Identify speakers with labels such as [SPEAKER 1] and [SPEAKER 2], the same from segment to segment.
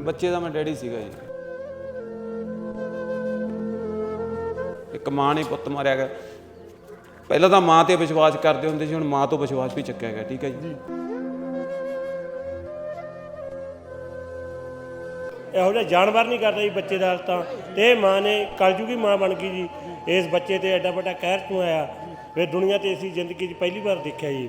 [SPEAKER 1] ਬੱਚੇ ਦਾ ਮੈਂ ਡੈਡੀ ਸੀਗਾ ਜੀ। ਇੱਕ ਮਾਂ ਨੇ ਪੁੱਤ ਮਾਰਿਆ ਗਿਆ। ਪਹਿਲਾਂ ਤਾਂ ਮਾਂ ਤੇ ਵਿਸ਼ਵਾਸ ਕਰਦੇ ਹੁੰਦੇ ਸੀ, ਹੁਣ ਮਾਂ ਤੋਂ ਵਿਸ਼ਵਾਸ ਵੀ ਚੱਕਿਆ ਗਿਆ, ਠੀਕ ਹੈ ਜੀ।
[SPEAKER 2] ਇਹੋ ਜਿਹਾ ਜਾਨਵਰ ਨਹੀਂ ਕਰਦਾ ਜੀ ਬੱਚੇ ਦਾ ਤਾਂ। ਤੇ ਇਹ ਮਾਂ ਨੇ ਕਲਯੁਗੀ ਮਾਂ ਬਣ ਗਈ ਜੀ। ਇਸ ਬੱਚੇ ਤੇ ਐਡਾ ਵੱਡਾ ਕਹਿਰ ਕਿਉਂ ਆਇਆ ਵੇ ਦੁਨੀਆ ਤੇ ਅਸੀਂ ਜ਼ਿੰਦਗੀ 'ਚ ਪਹਿਲੀ ਵਾਰ ਦੇਖਿਆ ਜੀ।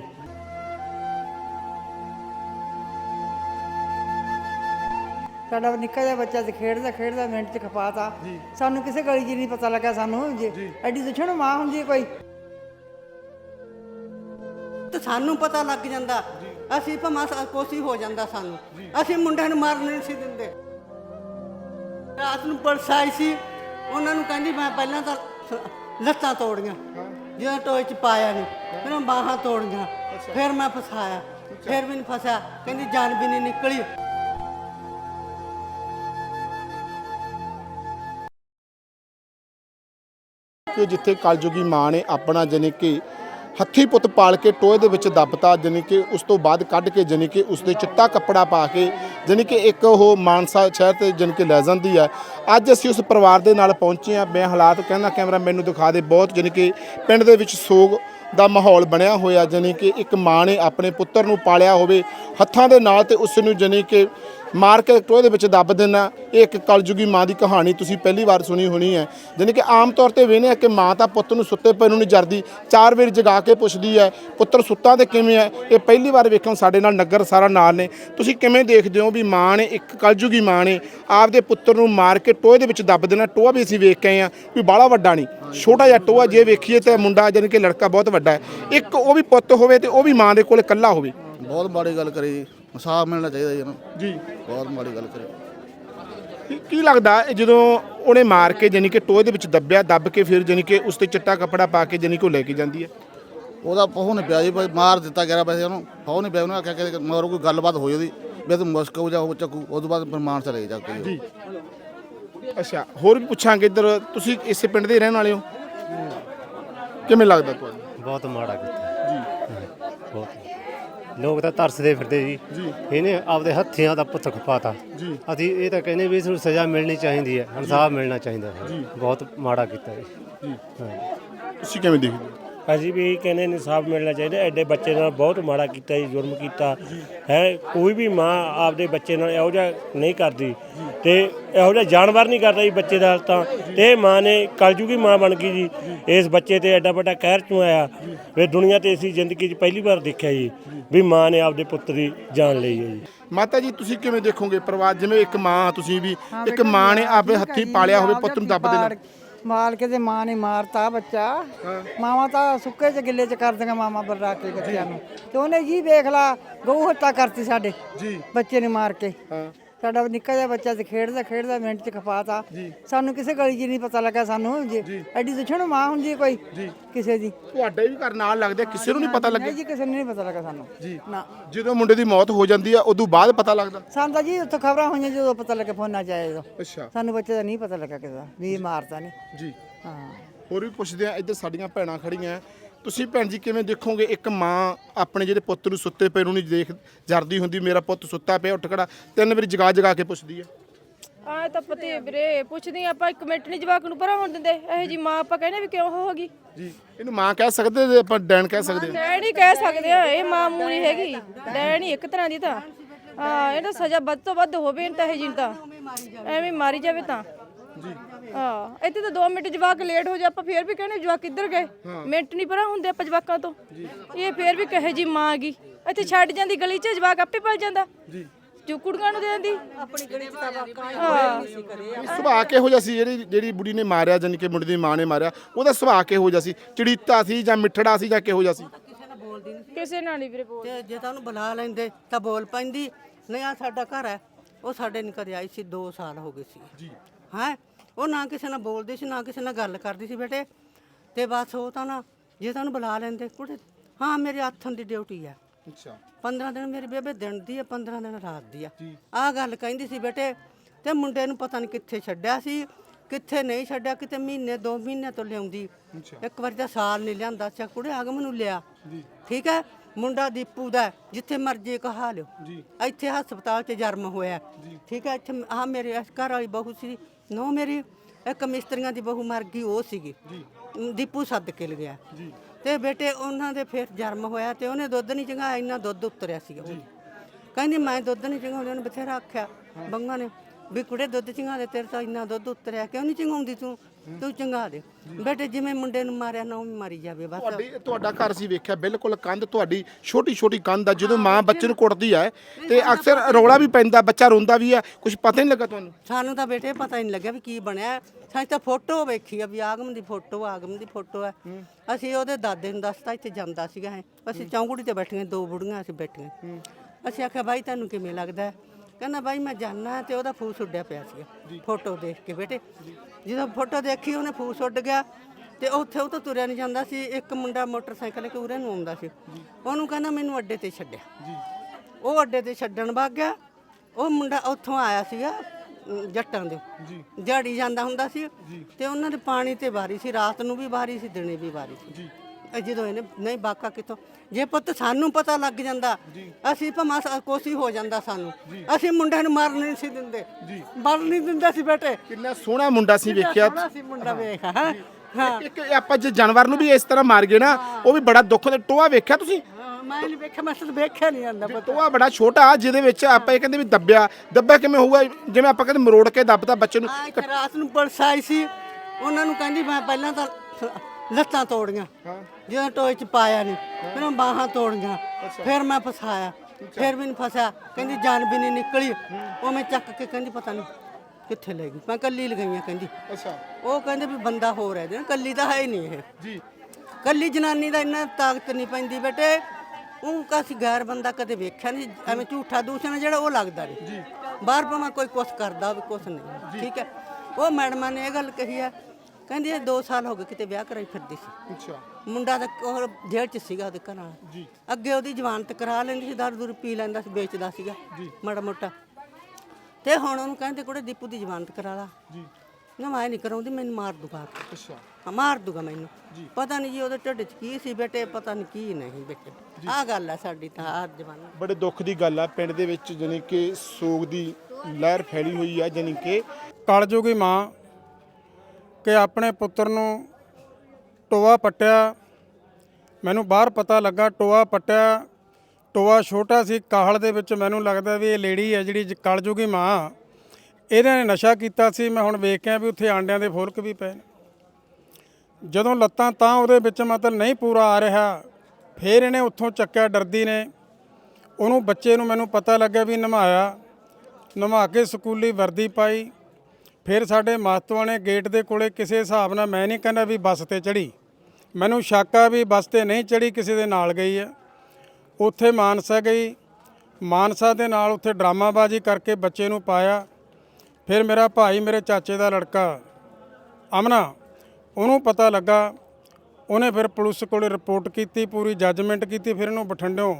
[SPEAKER 3] ਸਾਡਾ ਨਿੱਕਾ ਜਿਹਾ ਬੱਚਾ ਸੀ ਖੇਡਦਾ ਖੇਡਦਾ ਮਿੰਟ ਚ ਖਪਾਤਾ। ਸਾਨੂੰ ਕਿਸੇ ਗਲੀ 'ਚ ਨਹੀਂ ਪਤਾ ਲੱਗਾ ਸਾਨੂੰ ਜੇ ਐਡੀ ਦੁਸ਼ਮਣ ਮਾਂ ਹੁੰਦੀ ਹੈ ਕੋਈ।
[SPEAKER 4] ਤੇ ਸਾਨੂੰ ਪਤਾ ਲੱਗ ਜਾਂਦਾ। ਅਸੀਂ ਸ- ਕੋਸੀ ਹੋ ਜਾਂਦਾ ਸਾਨੂੰ। ਅਸੀਂ ਮੁੰਡਿਆਂ ਨੂੰ ਮਾਰਨ ਨਹੀਂ ਸੀ ਦਿੰਦੇ। ਰਾਤ ਨੂੰ ਪੁਲਿਸ ਆਈ ਸੀ ਉਹਨਾਂ ਨੂੰ ਕਹਿੰਦੀ ਮੈਂ ਪਹਿਲਾਂ ਤਾਂ ਲੱਤਾਂ ਤੋੜੀਆਂ। ਜਦੋਂ ਟੋਏ ਚ ਪਾਇਆ ਨਹੀਂ ਫਿਰ ਮੈਂ ਬਾਹਾਂ ਤੋੜੀਆਂ ਫਿਰ ਮੈਂ ਫਸਾਇਆ। ਫਿਰ ਵੀ ਨਹੀਂ ਫਸਿਆ। ਕਹਿੰਦੀ ਜਾਨ ਵੀ ਨਹੀਂ ਨਿਕਲੀ।
[SPEAKER 5] ਕਿ ਜਿੱਥੇ ਕਲਯੁਗੀ ਮਾਂ ਨੇ ਆਪਣਾ ਜਾਣੀ ਕਿ ਹੱਥੀ ਪੁੱਤ ਪਾਲ ਕੇ ਟੋਏ ਦੇ ਵਿੱਚ ਦੱਬਤਾ, ਜਾਣੀ ਕਿ ਉਸ ਤੋਂ ਬਾਅਦ ਕੱਢ ਕੇ ਜਾਣੀ ਕਿ ਉਸ ਦੇ ਚਿੱਟਾ ਕੱਪੜਾ ਪਾ ਕੇ ਜਾਣੀ ਕਿ ਇੱਕ ਉਹ ਮਾਨਸਾ ਸ਼ਹਿਰ ਤੇ ਜਾਣੀ ਕਿ ਲੈ ਜਾਂਦੀ ਹੈ ਅੱਜ ਅਸੀਂ ਉਸ ਪਰਿਵਾਰ ਦੇ ਨਾਲ ਪਹੁੰਚੇ ਹਾਂ। ਮੈਂ ਹਾਲਾਤ ਕਹਿੰਦਾ ਕੈਮਰਾ ਮੈਨੂੰ ਦਿਖਾ ਦੇ ਬਹੁਤ ਜਾਣੀ ਕਿ ਪਿੰਡ ਦੇ ਵਿੱਚ ਸੋਗ ਦਾ ਮਾਹੌਲ ਬਣਿਆ ਹੋਇਆ, ਜਾਣੀ ਕਿ ਇੱਕ ਮਾਂ ਨੇ ਆਪਣੇ ਪੁੱਤਰ ਨੂੰ ਪਾਲਿਆ ਹੋਵੇ, ਹੱਥਾਂ ਦੇ ਨਾਲ ਤੇ ਉਸ ਨੂੰ ਜਾਣੀ ਕਿ ਮਾਰ ਕੇ ਟੋਏ ਦੇ ਵਿੱਚ ਦੱਬ ਦੇਣਾ ਇਹ ਇੱਕ ਕਲਯੁਗੀ ਮਾਂ ਦੀ ਕਹਾਣੀ ਤੁਸੀਂ ਪਹਿਲੀ ਵਾਰ ਸੁਣੀ ਹੋਣੀ ਹੈ। ਜਾਣੀ ਕਿ ਆਮ ਤੌਰ ਤੇ ਵੇਖਦੇ ਆ ਕਿ ਮਾਂ ਤਾਂ ਪੁੱਤ ਨੂੰ ਸੁੱਤੇ ਪਏ ਨੂੰ ਨਹੀਂ ਜਰਦੀ, ਚਾਰ ਵਾਰ ਜਗਾ ਕੇ ਪੁੱਛਦੀ ਹੈ, ਪੁੱਤਰ ਸੁੱਤਾ ਤੇ ਕਿਵੇਂ ਹੈ? ਇਹ ਪਹਿਲੀ ਵਾਰ ਵੇਖਣ ਸਾਡੇ ਨਾਲ ਨਗਰ ਸਾਰਾ ਨਾਲ ਨੇ। ਤੁਸੀਂ ਕਿਵੇਂ ਦੇਖਦੇ ਹੋ ਵੀ ਮਾਂ ਨੇ ਇੱਕ ਕਲਯੁਗੀ ਮਾਂ ਨੇ ਆਪਦੇ ਪੁੱਤਰ ਨੂੰ ਮਾਰ ਕੇ ਟੋਏ ਦੇ ਵਿੱਚ ਦੱਬ ਦੇਣਾ? ਟੋਆ ਵੀ ਅਸੀਂ ਵੇਖ ਕੇ ਆਏ ਆ ਵੀ ਬਾਹਲਾ ਵੱਡਾ ਨਹੀਂ। ਛੋਟਾ ਜਿਹਾ ਟੋਆ ਜੇ ਵੇਖੀਏ ਤਾਂ ਮੁੰਡਾ, ਜਾਣੀ ਕਿ ਲੜਕਾ ਬਹੁਤ ਵੱਡਾ ਹੈ। ਇੱਕ ਉਹ ਵੀ ਪੁੱਤ ਹੋਵੇ ਤੇ ਉਹ ਵੀ ਮਾਂ ਦੇ ਕੋਲ ਇਕੱਲਾ ਹੋਵੇ।
[SPEAKER 6] ਬਹੁਤ ਮਾੜੀ ਗੱਲ ਕਰੀ ਜੀ। ਇਨਸਾਫ ਮਿਲਣਾ ਚਾਹੀਦਾ ਜੀ ਇਹਨੂੰ।
[SPEAKER 5] ਜੀ।
[SPEAKER 6] ਬਹੁਤ ਮਾੜੀ ਗੱਲ ਕਰੀ।
[SPEAKER 5] ਕੀ- ਕੀ ਲੱਗਦਾ ਇਹ ਜਦੋਂ ਉਹਨੇ ਮਾਰ ਕੇ ਜਾਨੀ ਕਿ ਟੋਏ ਦੇ ਵਿੱਚ ਦੱਬਿਆ ਦੱਬ ਕੇ ਫਿਰ ਜਾਨੀ ਕਿ ਉਸ ਤੇ ਚਿੱਟਾ ਕੱਪੜਾ ਪਾ ਕੇ ਜਾਨੀ ਕਿ ਉਹ ਲੈ ਕੇ ਜਾਂਦੀ ਹੈ?
[SPEAKER 6] ਉਹਦਾ ਪਹੁ ਨਹੀਂ ਪਿਆ ਜੀ ਬਸ ਮਾਰ ਦਿੱਤਾ ਗਿਆ ਵੈਸੇ ਉਹਨੂੰ। ਪਹੁ ਨਹੀਂ ਪਿਆ ਉਹਨੇ ਆਖਿਆ ਕਿ ਮਗਰ ਕੋਈ ਗੱਲਬਾਤ ਹੋਈ ਉਹਦੀ ਵੀ ਤੂੰ ਮੁਸਕ ਹੋ ਜਾ ਉਹ ਚੱਕੂ ਉਸ ਤੋਂ ਬਾਅਦ ਫਿਰ ਮਾਨ ਚਲੇ ਜਾ ਕੇ ਜੀ।
[SPEAKER 5] ਅੱਛਾ ਹੋਰ ਵੀ ਪੁੱਛਾਂਗੇ ਇੱਧਰ ਤੁਸੀਂ ਇਸੇ ਪਿੰਡ ਦੇ ਰਹਿਣ ਵਾਲੇ ਹੋ? ਕਿਵੇਂ ਲੱਗਦਾ ਤੁਹਾਨੂੰ
[SPEAKER 7] ਬਹੁਤ ਮਾੜਾ ਕੀਤਾ। ਜੀ। ਬਹੁਤ ਲੋਕ ਤਾਂ ਤਰਸਦੇ ਫਿਰਦੇ ਜੀ। ਇਹਨੇ ਆਪਦੇ ਹੱਥੀਆਂ ਦਾ ਪੁੱਤ ਖਪਾਤਾ।
[SPEAKER 5] ਜੀ।
[SPEAKER 7] ਅਸੀਂ ਇਹ ਤਾਂ ਕਹਿੰਦੇ ਵੀ ਇਸ ਨੂੰ ਸਜ਼ਾ ਮਿਲਣੀ ਚਾਹੀਦੀ ਹੈ। ਇਨਸਾਫ ਮਿਲਣਾ ਚਾਹੀਦਾ ਹੈ। ਬਹੁਤ ਮਾੜਾ ਕੀਤਾ ਜੀ। ਹਾਂ।
[SPEAKER 5] ਤੁਸੀਂ ਕਿਵੇਂ ਦੇਖਦੇ ਹੋ?
[SPEAKER 2] ਅਸੀਂ ਵੀ ਇਹੀ ਕਹਿੰਦੇ ਇਨਸਾਫ ਮਿਲਣਾ ਚਾਹੀਦਾ ਐਡੇ ਬੱਚੇ ਨਾਲ ਬਹੁਤ ਮਾੜਾ ਕੀਤਾ ਜੀ ਜ਼ੁਲਮ ਕੀਤਾ। ਹੈ ਕੋਈ ਵੀ ਮਾਂ ਆਪਦੇ ਬੱਚੇ ਨਾਲ ਇਹੋ ਜਿਹਾ ਨਹੀਂ ਕਰਦੀ। ਤੇ ਇਹੋ ਜਿਹਾ ਜਾਨਵਰ ਨਹੀਂ ਕਰਦਾ ਜੀ ਬੱਚੇ ਦਾ ਤਾਂ। ਤੇ ਇਹ ਮਾਂ ਨੇ ਕਲਯੁਗੀ ਮਾਂ ਬਣ ਗਈ ਜੀ। ਇਸ ਬੱਚੇ ਤੇ ਐਡਾ ਵੱਡਾ ਕਹਿਰ ਕਿਉਂ ਆਇਆ ਵੇ ਦੁਨੀਆ ਤੇ ਅਸੀਂ ਜ਼ਿੰਦਗੀ 'ਚ ਪਹਿਲੀ ਵਾਰ ਦੇਖਿਆ ਜੀ ਵੀ ਮਾਂ ਨੇ ਆਪਦੇ ਪੁੱਤ ਦੀ ਜਾਨ ਲਈ ਹੈ ਜੀ।
[SPEAKER 5] ਮਾਤਾ ਜੀ ਤੁਸੀਂ ਕਿਵੇਂ ਦੇਖੋਗੇ ਪਰਿਵਾਰ? ਜਿਵੇਂ ਇੱਕ ਮਾਂ ਤੁਸੀਂ ਵੀ ਇੱਕ ਮਾਂ ਨੇ ਆਪੇ ਹੱਥੀ ਪਾਲਿਆ ਹੋਵੇ ਪੁੱਤ ਨੂੰ ਦੱਬ ਦੇਣਾ।
[SPEAKER 3] ਮਾਰ ਕੇ ਤੇ ਮਾਂ ਨੇ ਮਾਰਤਾ ਬੱਚਾ। ਮਾਵਾ ਤਾਂ ਸੁੱਕੇ ਚ ਗਿੱਲੇ ਚ ਕਰਦੀਆਂ ਮਾਮਾ ਬਰਰਾ ਕੇ ਬੱਚਿਆਂ ਨੂੰ। ਤੇ ਉਹਨੇ ਜੀ ਵੇਖ ਲਾ ਗਊ ਹੱਤਾ ਕਰਤੀ ਸਾਡੇ।
[SPEAKER 5] ਜੀ।
[SPEAKER 3] ਬੱਚੇ ਨੇ ਮਾਰ ਕੇ।
[SPEAKER 5] ਹਾਂ।
[SPEAKER 3] ਸਾਡਾ ਨਿੱਕਾ ਜਿਹਾ ਬੱਚਾ ਸੀ ਖੇਡਦਾ ਖੇਡਦਾ ਮਿੰਟ ਚ ਖਪਾਤਾ। ਸਾਨੂੰ ਕਿਸੇ ਗਲੀ 'ਚ ਨਹੀਂ ਪਤਾ ਲੱਗਾ ਸਾਨੂੰ ਜੇ। ਐਡੀ ਦੁਸ਼ਮਣ ਮਾਂ ਹੁੰਦੀ ਹੈ ਕੋਈ? ਕਿਸੇ ਦੀ।
[SPEAKER 5] ਤੁਹਾਡੇ ਵੀ ਘਰ ਨਾਲ ਲੱਗਦੇ ਕਿਸੇ ਨੂੰ ਨਹੀਂ ਪਤਾ ਲੱਗਿਆ
[SPEAKER 3] ਨਹੀਂ ਜੀ ਕਿਸੇ ਨੂੰ ਨਹੀਂ ਪਤਾ ਲੱਗਾ ਸਾਨੂੰ।
[SPEAKER 5] ਜੀ।
[SPEAKER 3] ਨਾ।
[SPEAKER 5] ਜਦੋਂ ਮੁੰਡੇ ਦੀ ਮੌਤ ਹੋ ਜਾਂਦੀ ਆ ਉਦੋਂ ਬਾਅਦ ਪਤਾ ਲੱਗਦਾ?
[SPEAKER 3] ਸਾਨੂੰ ਤਾਂ ਜੀ ਉੱਥੋਂ ਖਬਰਾਂ ਹੋਈਆਂ ਜਦੋਂ ਪਤਾ ਲੱਗਾ ਫੋਨਾਂ 'ਚ ਆਏ ਜਦੋਂ
[SPEAKER 5] ਅੱਛਾ।
[SPEAKER 3] ਸਾਨੂੰ ਬੱਚੇ ਦਾ ਨਹੀਂ ਪਤਾ ਲੱਗਾ ਕਿਸੇ ਦਾ ਵੀ ਮਾਰਤਾ ਨੇ
[SPEAKER 5] ਜੀ।
[SPEAKER 3] ਹਾਂ।
[SPEAKER 5] ਹੋਰ ਵੀ ਪੁੱਛਦੇ ਆ ਇੱਧਰ ਸਾਡੀਆਂ ਭੈਣਾਂ ਖੜੀਆਂ ਤੁਸੀਂ ਭੈਣ ਜੀ ਕਿਵੇਂ ਦੇਖੋਗੇ? ਇੱਕ ਮਾਂ ਆਪਣੇ ਜਿਹੜੇ ਪੁੱਤ ਨੂੰ ਸੁੱਤੇ ਪਏ ਨੂੰ ਨਹੀਂ ਦੇਖ ਜਰਦੀ ਹੁੰਦੀ ਮੇਰਾ ਪੁੱਤ ਸੁੱਤਾ ਪਿਆ ਉੱਠ ਖੜਾ ਤਿੰਨ ਵਾਰੀ ਜਗਾ ਜਗਾ ਕੇ ਪੁੱਛਦੀ ਆ।
[SPEAKER 8] ਆ ਤਾਂ ਪਤੀ ਵੀਰੇ ਪੁੱਛਦੀ ਆਪਾਂ ਇੱਕ ਮਿੰਟ ਨਹੀਂ ਜਵਾਕ ਨੂੰ ਪਰਾਂ ਹੋਣ ਦਿੰਦੇ। ਇਹੋ ਜੀ ਮਾਂ ਆਪਾਂ ਕਹਿੰਦੇ ਵੀ ਕਿਉਂ ਹੋ ਗਈ?
[SPEAKER 5] ਜੀ ਇਹਨੂੰ ਮਾਂ ਕਹਿ ਸਕਦੇ ਤੇ ਆਪਾਂ ਡੈਣ ਕਹਿ ਸਕਦੇ ਹਾਂ।
[SPEAKER 8] ਡੈ ਨਹੀਂ ਕਹਿ ਸਕਦੇ ਆ ਇਹ ਮਾਂ ਮੂਰੀ ਹੈਗੀ। ਡੈ ਨਹੀਂ ਇੱਕ ਤਰ੍ਹਾਂ ਦੀ ਤਾਂ। ਹਾਂ ਇਹ ਤਾਂ ਸਜ਼ਾ ਵੱਧ ਤੋਂ ਵੱਧ ਹੋਵੇ ਤਾਂ ਇਹ ਜੀ ਤਾਂ। ਐਵੇਂ ਮਾਰੀ ਜਾਵੇ ਤਾਂ। ਜੀ। ਹਾਂ ਇੱਥੇ ਤਾਂ 2 ਮਿੰਟ ਜਵਾਕ ਲੇਟ ਹੋ ਜਾ ਆਪਾਂ ਫੇਰ ਵੀ ਕਹਿੰਦੇ ਜਵਾਕ ਕਿੱਧਰ ਗਏ? ਮਿੰਟ ਨਹੀਂ ਪਰਾਂ ਹੁੰਦੇ ਆਪਾਂ ਜਵਾਕਾਂ ਤੋਂ। ਇਹ ਫੇਰ ਵੀ ਕਹੇ ਜੀ ਮਾਂ ਗਈ। ਇੱਥੇ ਛੱਡ ਜਾਂਦੀ ਗਲੀ 'ਚ ਜਵਾਕ ਆਪੇ ਪਲ ਜਾਂਦਾ। ਜੀ। ਜੋ ਕੁੜੀਆਂ ਨੂੰ ਦੇ ਦਿੰਦੀ। ਆਪਣੀ ਗਲੀ 'ਚ ਤਾਂ ਹਾਂ।
[SPEAKER 5] ਇਹ ਸੁਭਾਅ ਕਿਹੋ ਜਿਹਾ ਸੀ ਜਿਹੜੀ ਜਿਹੜੀ ਬੁੜੀ ਨੇ ਮਾਰਿਆ ਜਾਨੀ ਕਿ ਮੁੰਡੇ ਦੀ ਮਾਂ ਨੇ ਮਾਰਿਆ ਉਹਦਾ ਸੁਭਾਅ ਕਿਹੋ ਜਿਹਾ ਸੀ? ਚੜੀਤਾ ਸੀ ਜਾਂ ਮਿੱਠੜਾ ਸੀ ਜਾਂ ਕਿਹੋ ਜਿਹਾ ਸੀ?
[SPEAKER 8] ਕਿਸੇ ਨਾਲ ਨਹੀਂ ਵੀਰੇ ਬੋਲ
[SPEAKER 4] ਤੇ ਜੇ ਤਾਂ ਉਹਨੂੰ ਬੁਲਾ ਲੈਂਦੇ ਤਾਂ ਬੋਲ ਪੈਂਦੀ। ਨਹੀਂ ਆ ਸਾਡਾ ਘਰ ਹੈ। ਉਹ ਸਾਡੇ ਨਹੀਂ ਕਦੇ ਆਈ ਸੀ 2 ਸਾਲ ਹੋ ਗਏ ਸੀ। ਜੀ। ਹੈ? ਉਹ ਨਾ ਕਿਸੇ ਨਾਲ ਬੋਲਦੀ ਸੀ ਨਾ ਕਿਸੇ ਨਾਲ ਗੱਲ ਕਰਦੀ ਸੀ ਬੇਟੇ। ਤੇ ਬਸ ਉਹ ਤਾਂ ਨਾ ਜੇ ਤਾਂ ਉਹਨੂੰ ਬੁਲਾ ਲੈਂਦੇ ਕੁੜੇ ਹਾਂ ਮੇਰੇ ਆਥਣ ਦੀ ਡਿਊਟੀ ਹੈ
[SPEAKER 5] ਅੱਛਾ।
[SPEAKER 4] 15 ਦਿਨ ਮੇਰੀ ਬੇਬੇ ਦਿਨ ਦੀ ਹੈ 15 ਦਿਨ ਰਾਤ ਦੀ ਆ। ਆਹ ਗੱਲ ਕਹਿੰਦੀ ਸੀ ਬੇਟੇ ਤੇ ਮੁੰਡੇ ਨੂੰ ਪਤਾ ਨਹੀਂ ਕਿੱਥੇ ਛੱਡਿਆ ਸੀ ਕਿੱਥੇ ਨਹੀਂ ਛੱਡਿਆ ਕਿਤੇ ਮਹੀਨੇ ਦੋ ਮਹੀਨੇ ਤੋਂ ਲਿਆਉਂਦੀ। ਇੱਕ ਵਾਰੀ ਤਾਂ ਸਾਲ ਨਹੀਂ ਲਿਆਂਦਾ ਅੱਛਾ ਕੁੜੇ ਆਗਮ ਨੂੰ ਲਿਆ। ਠੀਕ ਹੈ? ਮੁੰਡਾ ਦੀਪੂ ਦਾ ਜਿੱਥੇ ਮਰਜ਼ੀ ਕਹਾ ਲਿਓ
[SPEAKER 5] ਜੀ।
[SPEAKER 4] ਇੱਥੇ ਹਸਪਤਾਲ 'ਚ ਜਨਮ ਹੋਇਆ। ਠੀਕ ਹੈ? ਇੱਥੇ ਆ ਮੇਰੇ ਘਰ ਵਾਲੀ ਬਹੂ ਸੀ ਨੋ ਮੇਰੀ ਇੱਕ ਮਿਸਤਰੀਆਂ ਦੀ ਬਹੂ ਮਰ ਗਈ ਉਹ ਸੀਗੀ। ਦੀਪੂ ਸੱਦ ਕੇ ਲਗਿਆ ਤੇ ਬੇਟੇ ਉਹਨਾਂ ਦੇ ਫਿਰ ਜਨਮ ਹੋਇਆ ਤੇ ਉਹਨੇ ਦੁੱਧ ਨਹੀਂ ਚੰਗਾਇਆ ਇੰਨਾ ਦੁੱਧ ਉਤਰਿਆ ਸੀਗਾ। ਕਹਿੰਦੀ ਮੈਂ ਦੁੱਧ ਨਹੀਂ ਚੰਗਾਉਂਦੀ ਉਹਨੇ ਬਥੇਰਾ ਆਖਿਆ ਬੰਗਾ ਨੇ ਵੀ ਕੁੜੇ ਦੁੱਧ ਚੰਗਾ ਦੇ ਤੇਰੇ ਤਾਂ ਇੰਨਾ ਦੁੱਧ ਉਤਰਿਆ ਕਿਉਂ ਨਹੀਂ ਚੰਗਾਉਂਦੀ ਤੂੰ? ਤੂੰ ਚੰਗਾ ਦੇ। ਬੇਟੇ ਜਿਵੇਂ ਮੁੰਡੇ ਨੂੰ ਮਾਰਿਆ ਨਾ ਉਹ ਵੀ ਮਾਰੀ ਜਾਵੇ ਬਸ।
[SPEAKER 5] ਤੁਹਾਡੀ ਤੁਹਾਡਾ ਘਰ ਸੀ ਵੇਖਿਆ ਬਿਲਕੁਲ ਕੰਧ ਤੁਹਾਡੀ ਛੋਟੀ ਛੋਟੀ ਕੰਧ ਆ ਜਦੋਂ ਮਾਂ ਬੱਚੇ ਨੂੰ ਕੁੱਟਦੀ ਹੈ ਤੇ ਅਕਸਰ ਰੌਲਾ ਵੀ ਪੈਂਦਾ ਬੱਚਾ ਰੋਂਦਾ ਵੀ ਹੈ ਕੁਝ ਪਤਾ ਨਹੀਂ ਲੱਗਾ ਤੁਹਾਨੂੰ?
[SPEAKER 4] ਸਾਨੂੰ ਤਾਂ ਬੇਟੇ ਪਤਾ ਹੀ ਨਹੀਂ ਲੱਗਿਆ ਵੀ ਕੀ ਬਣਿਆ। ਸਾਂ ਤਾਂ ਫੋਟੋ ਵੇਖੀ ਆ ਵੀ ਆਗਮ ਦੀ ਫੋਟੋ ਆਗਮ ਦੀ ਫੋਟੋ ਹੈ। ਅਸੀਂ ਉਹਦੇ ਦਾਦੇ ਨੂੰ ਦੱਸਤਾ ਇੱਥੇ ਜਾਂਦਾ ਸੀਗਾ ਇਹ। ਅਸੀਂ ਚੌਂਕੜੀ ਤੇ ਬੈਠੀਆਂ ਦੋ ਬੁੜੀਆਂ ਅਸੀਂ ਬੈਠੀਆਂ। ਅਸੀਂ ਆਖਿਆ ਬਾਈ ਤੁਹਾਨੂੰ ਕਿਵੇਂ ਲੱਗਦਾ? ਹੈ? ਕਹਿੰਦਾ ਬਾਈ ਮੈਂ ਜਾਣਾ ਤੇ ਉਹਦਾ ਫੂਸ ਉੱਡਿਆ ਪਿਆ ਸੀਗਾ ਫੋਟੋ ਦੇਖ ਕੇ ਬੇਟੇ। ਜਦੋਂ ਫੋਟੋ ਦੇਖੀ ਉਹਨੇ ਫੂਸ ਉੱਡ ਗਿਆ ਤੇ ਉੱਥੇ ਉਹ ਤਾਂ ਤੁਰਿਆ ਨਹੀਂ ਜਾਂਦਾ ਸੀ। ਇੱਕ ਮੁੰਡਾ ਮੋਟਰਸਾਈਕਲ ਕੇ ਉਰੇ ਨੂੰ ਆਉਂਦਾ ਸੀ। ਉਹਨੂੰ ਕਹਿੰਦਾ ਮੈਨੂੰ ਅੱਡੇ ਤੇ ਛੱਡਿਆ। ਉਹ ਅੱਡੇ ਤੇ ਛੱਡਣ ਵਗ ਗਿਆ। ਉਹ ਮੁੰਡਾ ਉੱਥੋਂ ਆਇਆ ਸੀਗਾ ਜੱਟਾਂ ਦੇ। ਜੀ। ਜੜੀ ਜਾਂਦਾ ਹੁੰਦਾ ਸੀ। ਤੇ ਉਹਨਾਂ ਦੇ ਪਾਣੀ ਤੇ ਵਾਰੀ ਸੀ ਰਾਤ ਨੂੰ ਵੀ ਵਾਰੀ ਸੀ ਦਿਨੇ ਵੀ ਵਾਰੀ ਸੀ। ਜੀ। ਜਦੋਂ ਇਹਨੇ ਨਹੀਂ ਬਾਕਾ ਕਿੱਥੋਂ? ਜੇ ਪੁੱਤ ਸਾਨੂੰ ਪਤਾ ਲੱਗ ਜਾਂਦਾ ਅਸੀਂ ਸ- ਕੋਸੀ ਹੋ ਜਾਂਦਾ ਸਾਨੂੰ। ਅਸੀਂ ਮੁੰਡਿਆਂ ਨੂੰ ਮਾਰਨ ਨਹੀਂ ਸੀ ਦਿੰਦੇ। ਮਰਨ ਨਹੀਂ ਦਿੰਦੇ ਸੀ ਬੇਟੇ।
[SPEAKER 5] ਕਿੰਨਾ ਸੋਹਣਾ ਮੁੰਡਾ ਸੀ ਵੇਖਿਆ।
[SPEAKER 4] ਸੋਹਣਾ ਸੀ ਮੁੰਡਾ ਵੇਖ ਹਾਂ?
[SPEAKER 5] ਇੱਕ ਆਪਾਂ ਜੇ ਜਾਨਵਰ ਨੂੰ ਵੀ ਇਸ ਤਰ੍ਹਾਂ ਮਾਰ ਗਏ ਨਾ ਉਹ ਵੀ ਬੜਾ ਦੁੱਖ ਦਾ ਟੋਆ ਵੇਖਿਆ ਤੁਸੀਂ?
[SPEAKER 4] ਮੈਂ ਨਹੀਂ ਵੇਖਿਆ ਮੈਂ ਸਿਰ ਵੇਖਿਆ ਨਹੀਂ ਜਾਂਦਾ ਪਤਾ।
[SPEAKER 5] ਟੋਆ ਬੜਾ ਛੋਟਾ ਜਿਹਦੇ ਵਿੱਚ ਆਪਾਂ ਇਹ ਕਹਿੰਦੇ ਵੀ ਦੱਬਿਆ। ਦੱਬਿਆ ਕਿਵੇਂ ਹੋਊਗਾ? ਜਿਵੇਂ ਆਪਾਂ ਕਹਿੰਦੇ ਮਰੋੜ ਕੇ ਦੱਬਦਾ ਬੱਚੇ ਨੂੰ।
[SPEAKER 4] ਰਾਤ ਨੂੰ ਪੁਲਿਸ ਆਈ ਸੀ। ਉਹਨਾਂ ਨੂੰ ਕਹਿੰਦੀ ਮੈਂ ਪਹਿਲਾਂ ਤਾਂ ਲੱਤਾਂ ਤੋੜੀਆਂ। ਜਦੋਂ ਟੋਏ ਚ ਪਾਇਆ ਨਹੀਂ ਫਿਰ ਮੈਂ ਬਾਹਾਂ ਤੋੜੀਆਂ। ਫਿਰ ਮੈਂ ਫਸਾਇਆ। ਫਿਰ ਵੀ ਨਹੀਂ ਫਸਿਆ। ਕਹਿੰਦੀ ਜਾਨ ਵੀ ਨਹੀਂ ਨਿਕਲੀ। ਉਹ ਮੈਂ ਚੱਕ ਕੇ ਕਹਿੰਦੀ ਪਤਾ ਨਹੀਂ ਕਿੱਥੇ ਲੈ ਗਈ। ਮੈਂ ਕੱਲੀ ਲਗਾਈਆਂ ਕਹਿੰਦੀ।
[SPEAKER 5] ਅੱਛਾ।
[SPEAKER 4] ਉਹ ਕਹਿੰਦੇ ਵੀ ਬੰਦਾ ਹੋਰ ਹੈ। ਜੇ ਕੱਲੀ ਤਾਂ ਹੈ ਹੀ ਨਹੀਂ ਇਹ।
[SPEAKER 5] ਜੀ।
[SPEAKER 4] ਕੱਲੀ ਜਨਾਨੀ ਦਾ ਇੰਨਾ ਤਾਕਤ ਨਹੀਂ ਪੈਂਦੀ ਬੇਟੇ। ਉਹ ਕਾਸੀ ਗੈਰ ਬੰਦਾ ਕਦੇ ਵੇਖਿਆ ਨਹੀਂ ਐਵੇਂ ਝੂਠਾ ਦੂਸਰਾ ਜਿਹੜਾ ਉਹ ਲੱਗਦਾ ਨਹੀਂ ਜੀ। ਬਾਹਰ ਭਾਵੇਂ ਕੋਈ ਕੁਛ ਕਰਦਾ ਹੋਵੇ ਕੁਛ ਨਹੀਂ। ਠੀਕ ਹੈ। ਉਹ ਮੈਡਮਾਂ ਨੇ ਇਹ ਗੱਲ ਕਹੀ ਹੈ ਕਹਿੰਦੀ ਇਹ 2 ਸਾਲ ਹੋ ਗਏ ਕਿਤੇ ਵਿਆਹ ਕਰਾਈ ਫਿਰਦੀ ਸੀ।
[SPEAKER 5] ਅੱਛਾ।
[SPEAKER 4] ਮੁੰਡਾ ਤਾਂ ਉਹ ਜੇਲ੍ਹ 'ਚ ਸੀਗਾ ਉਹਦੇ ਘਰ। ਵਾਲਾ ਜੀ। ਅੱਗੇ ਉਹਦੀ ਜ਼ਮਾਨਤ ਕਰਾ ਲੈਂਦੀ ਸੀ ਦਾਰੂ ਦੂਰ ਪੀ ਲੈਂਦਾ ਸੀ ਵੇਚਦਾ ਸੀਗਾ ਮਾੜਾ ਮੋਟਾ। ਤੇ ਹੁਣ ਉਹਨੂੰ ਕਹਿੰਦੇ ਕੁੜੇ ਦੀਪੂ ਦੀ ਜ਼ਮਾਨਤ ਕਰਾ ਲਾ। ਜੀ। ਨਾ ਮੈਂ ਨਹੀਂ ਕਰਾਉਂਦੀ ਮੈਨੂੰ ਮਾਰ ਦੂਗਾ
[SPEAKER 5] ਅੱਛਾ।
[SPEAKER 4] ਹਾਂ, ਮਾਰ ਦੂਗਾ ਮੈਨੂੰ। ਪਤਾ ਨਹੀਂ ਜੀ ਉਹਦੇ ਢਿੱਡ 'ਚ ਕੀ ਸੀ ਬੇਟੇ ਪਤਾ ਨਹੀਂ ਕੀ ਨਹੀਂ ਬੇਟੇ। ਆਹ ਗੱਲ ਆ ਸਾਡੀ ਤਾਂ ਆਹ ਜਵਾਨਾ।
[SPEAKER 5] ਬੜੇ ਦੁੱਖ ਦੀ ਗੱਲ ਆ ਪਿੰਡ ਦੇ ਵਿੱਚ ਜਾਣੀ ਕਿ ਸੋਗ ਦੀ ਲਹਿਰ ਫੈਲੀ ਹੋਈ ਆ ਜਾਣੀ ਕਿ
[SPEAKER 9] ਮਾਂ ਕਿ ਆਪਣੇ ਪੁੱਤਰ ਨੂੰ ਟੋਆ ਪੱਟਿਆ। ਮੈਨੂੰ ਬਾਹਰ ਪਤਾ ਲੱਗਾ ਟੋਆ ਪੱਟਿਆ। ਟੋਆ ਛੋਟਾ ਸੀ, ਕਾਹਲ ਦੇ ਵਿੱਚ ਮੈਨੂੰ ਲੱਗਦਾ ਵੀ ਇਹ ਲੇਡੀ ਹੈ ਜਿਹੜੀ ਜ- ਕਲਯੁਗੀ ਮਾਂ। ਇਹਨਾਂ ਨੇ ਨਸ਼ਾ ਕੀਤਾ ਸੀ। ਮੈਂ ਹੁਣ ਵੇਖ ਕੇ ਵੀ ਉੱਥੇ ਆਂਡਿਆਂ ਦੇ ਫੁਲਕ ਵੀ ਪਏ ਨੇ। ਜਦੋਂ ਲੱਤਾਂ ਤਾਂ ਉਹਦੇ ਵਿੱਚ ਮਤਲਬ ਨਹੀਂ ਪੂਰਾ ਆ ਰਿਹਾ, ਫਿਰ ਇਹਨੇ ਉੱਥੋਂ ਚੱਕਿਆ ਡਰਦੀ ਨੇ। ਉਹਨੂੰ ਬੱਚੇ ਨੂੰ ਮੈਨੂੰ ਪਤਾ ਲੱਗਿਆ ਵੀ ਨਮਾਇਆ। ਨਮਾ ਕੇ ਸਕੂਲੀ ਵਰਦੀ ਪਾਈ। ਫਿਰ ਸਾਡੇ ਮਾਸਟਰਾਂ ਨੇ ਗੇਟ ਦੇ ਕੋਲੇ ਕਿਸੇ ਹਿਸਾਬ ਨਾਲ ਮੈਂ ਨਹੀਂ ਕਹਿੰਦਾ ਵੀ ਬੱਸ ਤੇ ਚੜੀ ਮੈਨੂੰ ਸ਼ੱਕ ਆ ਵੀ ਬੱਸ ਤੇ ਨਹੀਂ ਚੜੀ ਕਿਸੇ ਦੇ ਨਾਲ ਗਈ ਹੈ ਉੱਥੇ ਮਾਨਸਾ ਗਈ। ਮਾਨਸਾ ਦੇ ਨਾਲ ਉੱਥੇ ਡਰਾਮਾਬਾਜ਼ੀ ਕਰਕੇ ਬੱਚੇ ਨੂੰ ਪਾਇਆ। ਫਿਰ ਮੇਰਾ ਭਾਈ ਮੇਰੇ ਚਾਚੇ ਦਾ ਲੜਕਾ, ਅਮਨਾ, ਉਹਨੂੰ ਪਤਾ ਲੱਗਾ। ਉਹਨੇ ਫਿਰ ਪੁਲਿਸ ਕੋਲੇ ਰਿਪੋਰਟ ਕੀਤੀ, ਪੂਰੀ ਜੱਜਮੈਂਟ ਕੀਤੀ, ਫਿਰ ਇਹਨੂੰ ਬਠਿੰਡਿਓਂ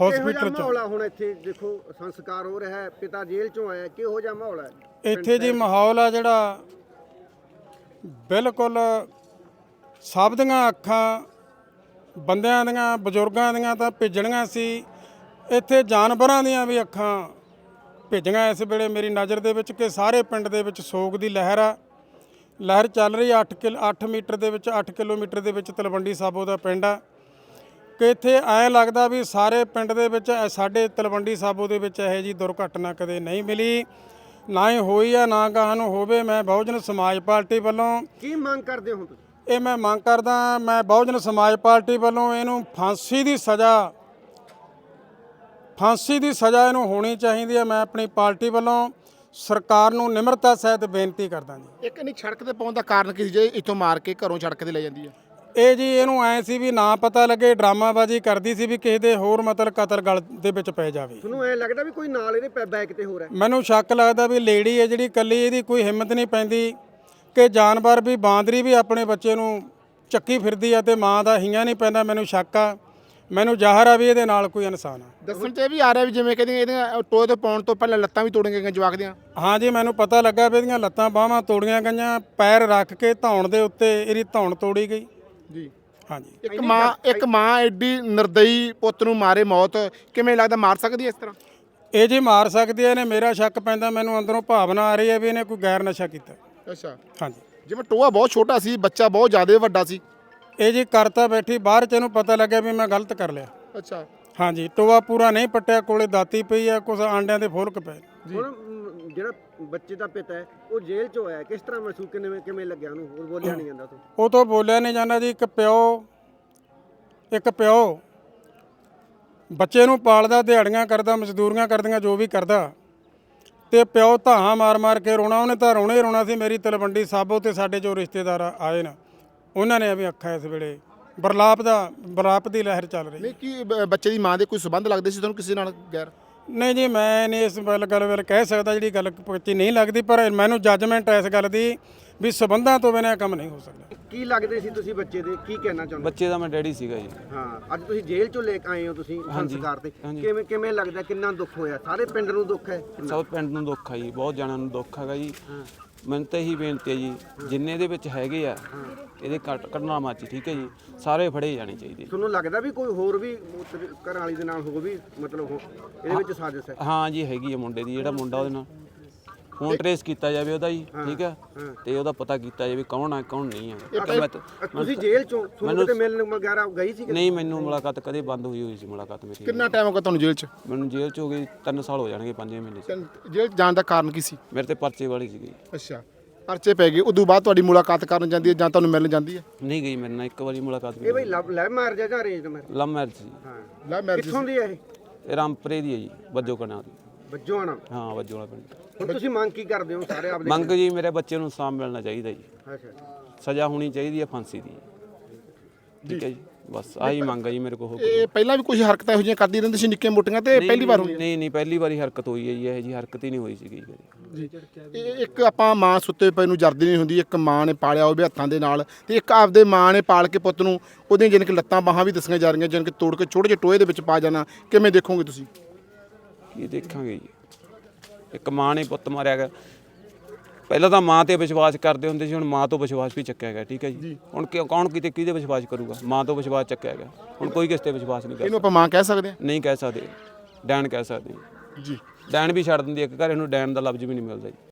[SPEAKER 9] ਹਸਪੀਟਲ ਚ।
[SPEAKER 10] ਮਾਹੌਲ ਆ ਹੁਣ ਇੱਥੇ ਦੇਖੋ ਸੰਸਕਾਰ ਹੋ ਰਿਹਾ ਹੈ ਪਿਤਾ ਜੇਲ੍ਹ ਚੋਂ ਆਇਆ ਕਿਹੋ ਜਿਹਾ ਮਾਹੌਲ ਹੈ
[SPEAKER 9] ਇੱਥੇ ਜੀ ਮਾਹੌਲ ਆ ਜਿਹੜਾ ਬਿਲਕੁਲ ਸਭ ਦੀਆਂ ਅੱਖਾਂ ਬੰਦਿਆਂ ਦੀਆਂ ਬਜ਼ੁਰਗਾਂ ਦੀਆਂ ਤਾਂ ਭਿੱਜਣੀਆਂ ਸੀ। ਇੱਥੇ ਜਾਨਵਰਾਂ ਦੀਆਂ ਵੀ ਅੱਖਾਂ ਭਿੱਜੀਆਂ ਇਸ ਵੇਲੇ ਮੇਰੀ ਨਜ਼ਰ ਦੇ ਵਿੱਚ ਕਿ ਸਾਰੇ ਪਿੰਡ ਦੇ ਵਿੱਚ ਸੋਗ ਦੀ ਲਹਿਰ ਆ। ਲਹਿਰ ਚੱਲ ਰਹੀ 8 ਕਿਲ 8 ਮੀਟਰ ਦੇ ਵਿੱਚ 8 ਕਿਲੋਮੀਟਰ ਦੇ ਵਿੱਚ ਤਲਵੰਡੀ ਸਾਬੋ ਦਾ ਪਿੰਡ ਆ। ਕਿ ਇੱਥੇ ਐਂ ਲੱਗਦਾ ਵੀ ਸਾਰੇ ਪਿੰਡ ਦੇ ਵਿੱਚ ਸਾਡੇ ਤਲਵੰਡੀ ਸਾਬੋ ਦੇ ਵਿੱਚ ਇਹੋ ਜੀ ਦੁਰਘਟਨਾ ਕਦੇ ਨਹੀਂ ਮਿਲੀ। ਨਾ ਹੀ ਹੋਈ ਆ ਨਾ ਗਾਹਾਂ ਨੂੰ ਹੋਵੇ ਮੈਂ ਬਹੁਜਨ ਸਮਾਜ ਪਾਰਟੀ ਵੱਲੋਂ
[SPEAKER 10] ਕੀ ਮੰਗ ਕਰਦੇ ਹੋ ਤੁਸੀਂ?
[SPEAKER 9] ਇਹ ਮੈਂ ਮੰਗ ਕਰਦਾ ਮੈਂ ਬਹੁਜਨ ਸਮਾਜ ਪਾਰਟੀ ਵੱਲੋਂ ਇਹਨੂੰ ਫਾਂਸੀ ਦੀ ਸਜ਼ਾ ਫਾਂਸੀ ਦੀ ਸਜ਼ਾ ਇਹਨੂੰ ਹੋਣੀ ਚਾਹੀਦੀ ਹੈ ਮੈਂ ਆਪਣੀ ਪਾਰਟੀ ਵੱਲੋਂ ਸਰਕਾਰ ਨੂੰ ਨਿਮਰਤਾ ਸਹਿਤ ਬੇਨਤੀ ਕਰਦਾ ਜੀ।
[SPEAKER 5] ਇੱਕ ਨਹੀਂ ਸੜਕ ਤੇ ਪਾਉਣ ਦਾ ਕਾਰਨ ਕੀ ਜੇ ਇੱਥੋਂ ਮਾਰ ਕੇ ਘਰੋਂ ਸੜਕ ਤੇ ਲੈ ਜਾਂਦੀ ਆ?
[SPEAKER 9] ਇਹ ਜੀ ਇਹਨੂੰ ਐ ਸੀ ਵੀ ਨਾ ਪਤਾ ਲੱਗੇ ਡਰਾਮਾਬਾਜ਼ੀ ਕਰਦੀ ਸੀ ਵੀ ਕਿਸੇ ਦੇ ਹੋਰ ਮਤਲਬ ਕਤਲ ਗਲ ਦੇ ਵਿੱਚ ਪੈ ਜਾਵੇ।
[SPEAKER 10] ਤੁਹਾਨੂੰ ਐ ਲੱਗਦਾ ਵੀ ਕੋਈ ਨਾਲ ਇਹਦੇ ਬੈਕ ਤੇ ਹੋ? ਰਿਹਾ
[SPEAKER 9] ਮੈਨੂੰ ਸ਼ੱਕ ਲੱਗਦਾ ਵੀ ਲੇਡੀ ਹੈ ਜਿਹੜੀ ਕੱਲੀ ਇਹਦੀ ਕੋਈ ਹਿੰਮਤ ਨਹੀਂ ਪੈਂਦੀ ਕਿ ਜਾਨਵਰ ਵੀ ਬਾਂਦਰੀ ਵੀ ਆਪਣੇ ਬੱਚੇ ਨੂੰ ਚੱਕੀ ਫਿਰਦੀ ਆ ਤੇ ਮਾਂ ਦਾ ਹੀਆਂ ਨਹੀਂ ਪੈਂਦਾ ਮੈਨੂੰ ਸ਼ੱਕ ਆ। ਮੈਨੂੰ ਜ਼ਾਹਰ ਆ ਵੀ ਇਹਦੇ ਨਾਲ ਕੋਈ ਇਨਸਾਨ ਆ।
[SPEAKER 5] ਦੱਸਣ ਤੇ ਇਹ ਵੀ ਆ ਰਿਹਾ ਵੀ ਜਿਵੇਂ ਕਹਿੰਦੇ ਇਹਦੇ ਟੋਏ ਤੇ ਪਾਉਣ ਤੋਂ ਪਹਿਲਾਂ ਲੱਤਾਂ ਵੀ ਤੋੜੀਆਂ ਗਈਆਂ ਜਵਾਕ ਦੀਆਂ
[SPEAKER 9] ਹਾਂ ਜੀ ਮੈਨੂੰ ਪਤਾ ਲੱਗਾ ਵੀ ਇਹਦੀਆਂ ਲੱਤਾਂ ਬਾਹਾਂ ਤੋੜੀਆਂ ਗਈਆਂ ਪੈਰ ਰੱਖ ਕੇ ਧੌਣ ਦੇ ਉੱਤੇ ਇਹਦੀ ਧੌਣ ਤੋੜੀ ਗਈ।
[SPEAKER 5] ਜੀ।
[SPEAKER 9] ਹਾਂਜੀ।
[SPEAKER 5] ਇੱਕ ਮਾਂ ਇੱਕ ਮਾਂ ਐਡੀ ਨਿਰਦਈ ਪੁੱਤ ਨੂੰ ਮਾਰੇ ਮੌਤ ਕਿਵੇਂ ਲੱਗਦਾ ਮਾਰ ਸਕਦੀ ਹੈ ਇਸ ਤਰ੍ਹਾਂ?
[SPEAKER 9] ਇਹ ਜੀ ਮਾਰ ਸਕਦੀ ਹੈ ਇਹਨੇ ਮੇਰਾ ਸ਼ੱਕ ਪੈਂਦਾ ਮੈਨੂੰ ਅੰਦਰੋਂ ਭਾਵਨਾ ਆ ਰਹੀ ਹੈ ਵੀ ਇਹਨੇ ਕੋਈ ਗੈਰ ਨਸ਼ਾ ਕੀਤਾ।
[SPEAKER 5] ਅੱਛਾ।
[SPEAKER 9] ਹਾਂਜੀ।
[SPEAKER 5] ਜਿਵੇਂ ਟੋਆ ਬਹੁਤ ਛੋਟਾ ਸੀ ਬੱਚਾ ਬਹੁਤ ਜ਼ਿਆਦਾ ਵੱਡਾ ਸੀ।
[SPEAKER 9] ਇਹ ਜੀ ਕਰਤਾ ਬੈਠੀ ਬਾਹਰ ਚ ਇਹਨੂੰ ਪਤਾ ਲੱਗਿਆ ਵੀ ਮੈਂ ਗਲਤ ਕਰ ਲਿਆ।
[SPEAKER 5] ਅੱਛਾ।
[SPEAKER 9] ਹਾਂਜੀ ਟੋਆ ਪੂਰਾ ਨਹੀਂ ਪੱਟਿਆ ਕੋਲੇ ਦਾਤੀ ਪਈ ਆ ਕੁਝ ਆਂਡਿਆਂ ਦੇ ਫੁਲਕ ਪਏ।
[SPEAKER 10] ਹੁਣ ਜਿਹੜਾ ਬੱਚੇ ਦਾ ਪਿਤਾ ਹੈ ਉਹ ਜੇਲ੍ਹ 'ਚ ਹੋਇਆ ਕਿਸ ਤਰ੍ਹਾਂ ਮਹਿਸੂਸ ਕਿਵੇਂ ਕਿਵੇਂ ਲੱਗਿਆ ਉਹਨੂੰ? ਹੋਰ ਬੋਲਿਆ ਨਹੀਂ ਜਾਂਦਾ ਤੂੰ
[SPEAKER 9] ਉਹ ਤੋਂ ਬੋਲਿਆ ਨਹੀਂ ਜਾਂਦਾ ਜੀ ਇੱਕ ਪਿਓ ਇੱਕ ਪਿਓ। ਬੱਚੇ ਨੂੰ ਪਾਲਦਾ ਦਿਹਾੜੀਆਂ ਕਰਦਾ ਮਜ਼ਦੂਰੀਆਂ ਕਰਦੀਆਂ ਜੋ ਵੀ ਕਰਦਾ। ਤੇ ਪਿਓ ਧਾਹਾਂ ਮਾਰ-ਮਾਰ ਕੇ ਰੋਣਾ ਉਹਨੇ ਤਾਂ ਰੋਣਾ ਹੀ ਰੋਣਾ ਸੀ। ਮੇਰੀ ਤਲਵੰਡੀ ਸਾਬੋ ਤੇ ਸਾਡੇ ਜੋ ਰਿਸ਼ਤੇਦਾਰ ਆਏ ਨੇ ਉਹਨਾਂ ਨੇ ਵੀ ਅੱਖਾਂ ਇਸ ਵੇਲੇ ਬਰਲਾਪ ਦਾ ਬਰਲਾਪ ਦੀ ਲਹਿਰ ਚੱਲ ਰਹੀ
[SPEAKER 5] ਨਹੀਂ ਕੀ ਬ- ਬੱਚੇ ਦੀ ਮਾਂ ਦੇ ਕੋਈ ਸਬੰਧ ਲੱਗਦੇ ਸੀ ਤੁਹਾਨੂੰ ਕਿਸੇ ਨਾਲ ਗੈਰ?
[SPEAKER 9] ਨਹੀਂ ਜੀ ਮੈਂ ਨਹੀਂ ਇਸ ਗੱਲ ਗੱਲ ਵੇਲੇ ਕਹਿ ਸਕਦਾ ਜਿਹੜੀ ਗੱਲ ਪੱਕੀ ਨਹੀਂ ਲੱਗਦੀ ਪਰ ਮੈਨੂੰ ਜੱਜਮੈਂਟ ਹੈ ਇਸ ਗੱਲ ਦੀ ਵੀ ਸਬੰਧਾਂ ਤੋਂ ਬਿਨਾਂ ਕੰਮ ਨਹੀਂ ਹੋ ਸਕਦਾ।
[SPEAKER 10] ਕੀ ਲੱਗਦੇ ਸੀ ਤੁਸੀਂ ਬੱਚੇ ਦੇ? ਕੀ ਕਹਿਣਾ ਚਾਹੁੰਦੇ?
[SPEAKER 1] ਬੱਚੇ ਦਾ ਮੈਂ ਡੈਡੀ ਸੀਗਾ ਜੀ।
[SPEAKER 10] ਹਾਂ ਅੱਜ ਤੁਸੀਂ ਜੇਲ੍ਹ 'ਚੋਂ ਲੈ ਕੇ ਆਏ ਹੋ ਤੁਸੀਂ ਸੰਸਕਾਰ ਤੇ।
[SPEAKER 1] ਹਾਂਜੀ।
[SPEAKER 10] ਕਿਵੇਂ ਕਿਵੇਂ ਲੱਗਦਾ ਕਿੰਨਾ ਦੁੱਖ ਹੋਇਆ? ਸਾਰੇ ਪਿੰਡ ਨੂੰ ਦੁੱਖ ਹੈ?
[SPEAKER 1] ਸਭ ਪਿੰਡ ਨੂੰ ਦੁੱਖ ਆ ਜੀ ਬਹੁਤ ਜਣਾਂ ਨੂੰ ਦੁੱਖ ਹੈਗਾ ਜੀ। ਮੈਨੂੰ ਤਾਂ ਇਹੀ ਬੇਨਤੀ ਹੈ ਜੀ ਜਿੰਨੇ ਦੇ ਵਿੱਚ ਹੈਗੇ ਆ ਇਹਦੇ ਕੱਟ ਕੱਢਣਾ ਮਾਚੀ ਠੀਕ ਹੈ ਜੀ ਸਾਰੇ ਫੜੇ ਜਾਣੇ ਚਾਹੀਦੇ
[SPEAKER 10] ਤੁਹਾਨੂੰ ਲੱਗਦਾ ਵੀ ਕੋਈ ਹੋਰ ਵੀ ਘਰ ਵਾਲੀ ਦੇ ਨਾਲ ਹੋ ਵੀ ਮਤਲਬ ਹੋ ਇਹਦੇ ਵਿੱਚ ਸਾਜ਼ਿਸ਼ ਹੈ?
[SPEAKER 1] ਹਾਂ ਜੀ ਹੈਗੀ ਆ ਮੁੰਡੇ ਦੀ ਜਿਹੜਾ ਮੁੰਡਾ ਉਹਦੇ ਨਾਲ। ਫੋਨ ਟ੍ਰੇਸ ਕੀਤਾ ਜਾਵੇ ਉਹਦਾ ਜੀ ਠੀਕ ਹੈ? ਤੇ ਉਹਦਾ ਪਤਾ ਕੀਤਾ ਜਾਵੇ ਕੌਣ ਆ ਕੌਣ ਨਹੀਂ ਆ। ਮੈਂ ਤਾਂ-
[SPEAKER 10] ਤੁਸੀਂ ਜੇਲ੍ਹ 'ਚੋਂ ਤੁਹਾਨੂੰ ਕਿਤੇ ਮਿਲਣ ਵਗੈਰਾ ਗਈ ਸੀ
[SPEAKER 1] ਨਹੀਂ ਮੈਨੂੰ ਮੁਲਾਕਾਤ ਕਦੇ ਬੰਦ ਹੋਈ ਹੋਈ ਸੀ ਮੁਲਾਕਾਤ ਮੇਰੀ
[SPEAKER 5] ਕਿੰਨਾ ਟਾਈਮ ਹੋ ਗਿਆ ਤੁਹਾਨੂੰ ਜੇਲ੍ਹ 'ਚ?
[SPEAKER 1] ਮੈਨੂੰ ਜੇਲ੍ਹ ਚ ਹੋ ਗਈ 3 ਸਾਲ ਹੋ ਜਾਣਗੇ 5 ਮਹੀਨੇ ਚ।
[SPEAKER 5] ਜੇਲ੍ਹ 'ਚ ਜਾਣ ਦਾ ਕਾਰਨ ਕੀ ਸੀ?
[SPEAKER 1] ਮੇਰੇ ਤੇ ਪਰਚੇ ਵਾਲੀ ਸੀਗੀ।
[SPEAKER 5] ਅੱਛਾ ਪਰਚੇ ਪੈ ਗਏ ਉਦੋਂ ਬਾਅਦ ਤੁਹਾਡੀ ਮੁਲਾਕਾਤ ਕਰਨ ਜਾਂਦੀ ਹੈ ਜਾਂ ਤੁਹਾਨੂੰ ਮਿਲਣ ਜਾਂਦੀ ਹੈ?
[SPEAKER 1] ਨਹੀਂ ਗਈ ਮੇਰੇ ਨਾਲ ਇੱਕ ਵਾਰੀ ਮੁਲਾਕਾਤ
[SPEAKER 10] ਇਹ ਬਈ ਲਵ ਲੈ ਮਾਰ ਜਾਂ ਅਰੇਂਜ ਮਾਰ
[SPEAKER 1] ਲਵ ਮੈਰਿਜ ਸੀ।
[SPEAKER 10] ਹਾਂ।
[SPEAKER 5] ਲੈ ਮੈਰਿਜ
[SPEAKER 10] ਕਿੱਥੋਂ ਦੀ ਹੈ ਇਹ?
[SPEAKER 1] ਇਹ ਰਾਮਪੁਰੇ ਦੀ ਹੈ ਜੀ ਵੱਜੋ ਕਣਾ ਦੀ।
[SPEAKER 10] ਬੱਜੋ ਆਣਾ
[SPEAKER 1] ਹਾਂ ਵੱਜੋ ਵਾਲਾ ਪਿੰਡ।
[SPEAKER 10] ਹੁਣ ਤੁਸੀਂ ਮੰਗ ਕੀ ਕਰਦੇ ਹੋ ਸਾਰੇ ਆਪਦੇ
[SPEAKER 1] ਮੰਗ ਜੀ ਮੇਰੇ ਬੱਚੇ ਨੂੰ ਇਨਸਾਫ ਮਿਲਣਾ ਚਾਹੀਦਾ ਜੀ।
[SPEAKER 10] ਅੱਛਾ
[SPEAKER 1] ਸਜ਼ਾ ਹੋਣੀ ਚਾਹੀਦੀ ਹੈ ਫਾਂਸੀ ਦੀ। ਠੀਕ ਹੈ ਜੀ। ਬਸ ਆਹੀ ਮੰਗ ਹੈ ਜੀ ਮੇਰੇ ਕੋਲ ਹੋ
[SPEAKER 5] ਇਹ ਪਹਿਲਾਂ ਵੀ ਕੁਝ ਹਰਕਤਾਂ ਇਹੋ ਜਿਹੀਆਂ ਕਰਦੀ ਰਹਿੰਦੀ ਸੀ ਨਿੱਕੇ ਮੋਟੀਆਂ ਤੇ ਪਹਿਲੀ ਵਾਰ ਹੋਈ
[SPEAKER 1] ਨਹੀਂ ਨਹੀਂ ਪਹਿਲੀ ਵਾਰੀ ਹਰਕਤ ਹੋਈ ਹੈ ਜੀ ਇਹ ਜੀ ਹਰਕਤ ਹੀ ਨਹੀਂ ਹੋਈ ਸੀਗੀ ਕਦੇ
[SPEAKER 5] ਜੀ। ਇਹ ਇੱਕ ਆਪਾਂ ਮਾਂ ਸੁੱਤੇ ਪਏ ਨੂੰ ਜਰਦੀ ਨਹੀਂ ਹੁੰਦੀ ਇੱਕ ਮਾਂ ਨੇ ਪਾਲਿਆ ਹੋਵੇ ਹੱਥਾਂ ਦੇ ਨਾਲ ਤੇ ਇੱਕ ਆਪਦੇ ਮਾਂ ਨੇ ਪਾਲ ਕੇ ਪੁੱਤ ਨੂੰ ਉਹਦੀਆਂ ਜਿਨ ਕਿ ਲੱਤਾਂ ਬਾਹਾਂ ਵੀ ਦੱਸੀਆਂ ਜਾ ਰਹੀਆਂ ਜਿਨ ਕਿ ਤੋੜ ਕੇ ਛੋਟੇ ਜਿਹੇ ਟੋਏ ਦੇ ਵਿੱਚ ਪਾ ਜਾਣਾ। ਕਿਵੇਂ ਦੇਖੋਗੇ ਤੁਸੀਂ?
[SPEAKER 1] ਕੀ ਦੇਖਾਂਗੇ ਜੀ? ਇੱਕ ਮਾਂ ਨੇ ਪੁੱਤ ਮਾਰਿਆ ਗਿਆ ਪਹਿਲਾਂ ਤਾਂ ਮਾਂ ਤੇ ਵਿਸ਼ਵਾਸ ਕਰਦੇ ਹੁੰਦੇ ਸੀ ਹੁਣ ਮਾਂ ਤੋਂ ਵਿਸ਼ਵਾਸ ਵੀ ਚੱਕਿਆ ਗਿਆ ਠੀਕ ਹੈ ਜੀ? ਹੁਣ ਕਿ- ਕੌਣ ਕਿਤੇ ਕਿਹਦੇ ਵਿਸ਼ਵਾਸ ਕਰੂਗਾ? ਮਾਂ ਤੋਂ ਵਿਸ਼ਵਾਸ ਚੱਕਿਆ ਗਿਆ। ਹੁਣ ਕੋਈ ਕਿਸੇ ਤੇ ਵਿਸ਼ਵਾਸ ਨਹੀਂ
[SPEAKER 5] ਇਹਨੂੰ ਆਪਾਂ ਮਾਂ ਕਹਿ ਸਕਦੇ ਹਾਂ?
[SPEAKER 1] ਨਹੀਂ ਕਹਿ ਸਕਦੇ। ਡੈਣ ਕਹਿ ਸਕਦੇ।
[SPEAKER 5] ਜੀ।
[SPEAKER 1] ਡੈਣ ਵੀ ਛੱਡ ਦਿੰਦੀ ਹੈ, ਇੱਕ ਘਰ ਇਹਨੂੰ ਡੈਣ ਦਾ ਲਫ਼ਜ਼ ਵੀ ਨਹੀਂ ਮਿਲਦਾ ਜੀ।